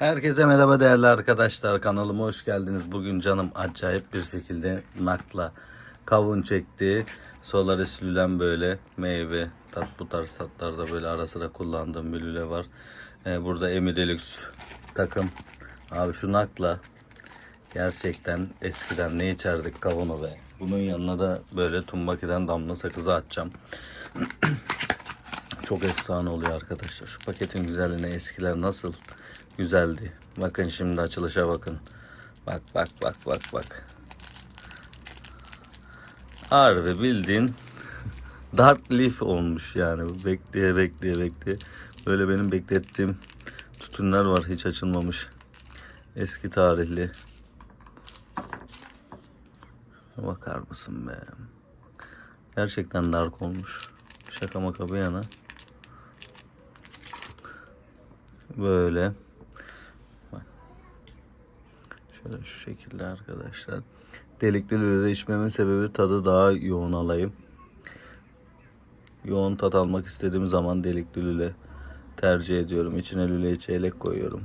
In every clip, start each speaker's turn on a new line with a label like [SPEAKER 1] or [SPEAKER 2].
[SPEAKER 1] Herkese merhaba değerli arkadaşlar kanalıma hoş geldiniz. Bugün canım acayip bir şekilde nakla kavun çekti. Solaris lülem böyle meyve tat bu tarz tatlarda böyle ara sıra kullandığım bir lüle var. Ee, burada Emi Deluxe takım. Abi şu nakla gerçekten eskiden ne içerdik kavunu be. Bunun yanına da böyle tumbakiden damla sakızı atacağım. Çok efsane oluyor arkadaşlar. Şu paketin güzelliğine eskiler nasıl güzeldi. Bakın şimdi açılışa bakın. Bak bak bak bak bak. Harbi bildiğin Dark Leaf olmuş yani. Bekleye bekleye bekleye. Böyle benim beklettiğim tütünler var hiç açılmamış. Eski tarihli. Bakar mısın be? Gerçekten dark olmuş. Şaka maka bir yana. Böyle. Şöyle şu şekilde arkadaşlar. Delikli lülede içmemin sebebi tadı daha yoğun alayım. Yoğun tat almak istediğim zaman delikli lüle tercih ediyorum. İçine lüleyi çeyrek koyuyorum.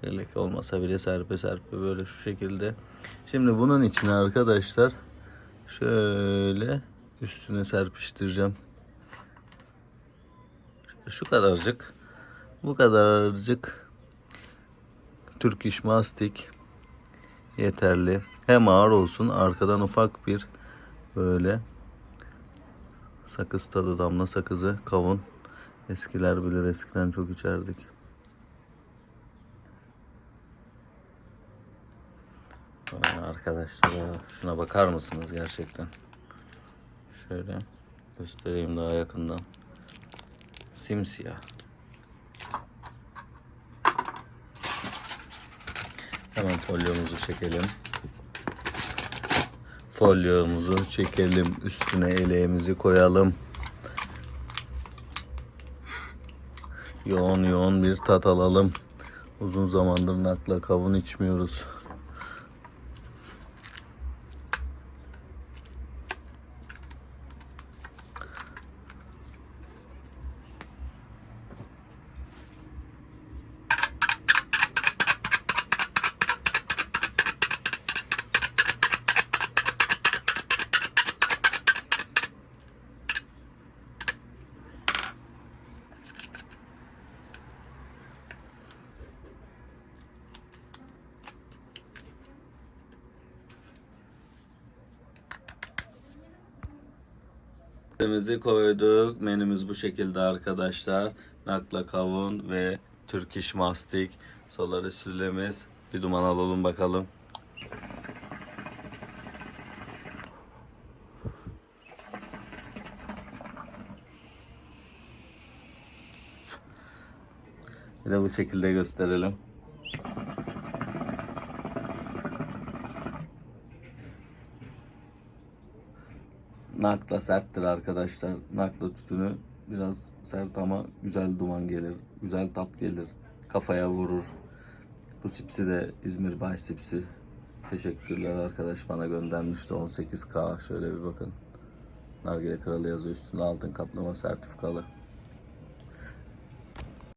[SPEAKER 1] Çeyrek olmasa bile serpe serpe böyle şu şekilde. Şimdi bunun içine arkadaşlar şöyle üstüne serpiştireceğim. Şu kadarcık bu kadarcık Türk iş mastik yeterli. Hem ağır olsun arkadan ufak bir böyle sakız tadı damla sakızı kavun. Eskiler bilir eskiden çok içerdik. Arkadaşlar şuna bakar mısınız gerçekten? Şöyle göstereyim daha yakından. Simsiyah. Hemen folyomuzu çekelim. Folyomuzu çekelim. Üstüne eleğimizi koyalım. Yoğun yoğun bir tat alalım. Uzun zamandır nakla kavun içmiyoruz. Menümüzü koyduk. Menümüz bu şekilde arkadaşlar. Nakla kavun ve Türk iş mastik. Solaris sülemiz. Bir duman alalım bakalım. Bir de bu şekilde gösterelim. Nakla serttir arkadaşlar. Nakla tütünü biraz sert ama güzel duman gelir. Güzel tat gelir. Kafaya vurur. Bu sipsi de İzmir Bay Sipsi. Teşekkürler arkadaş bana göndermişti 18K. Şöyle bir bakın. Nargile Kralı yazıyor üstünde altın kaplama sertifikalı.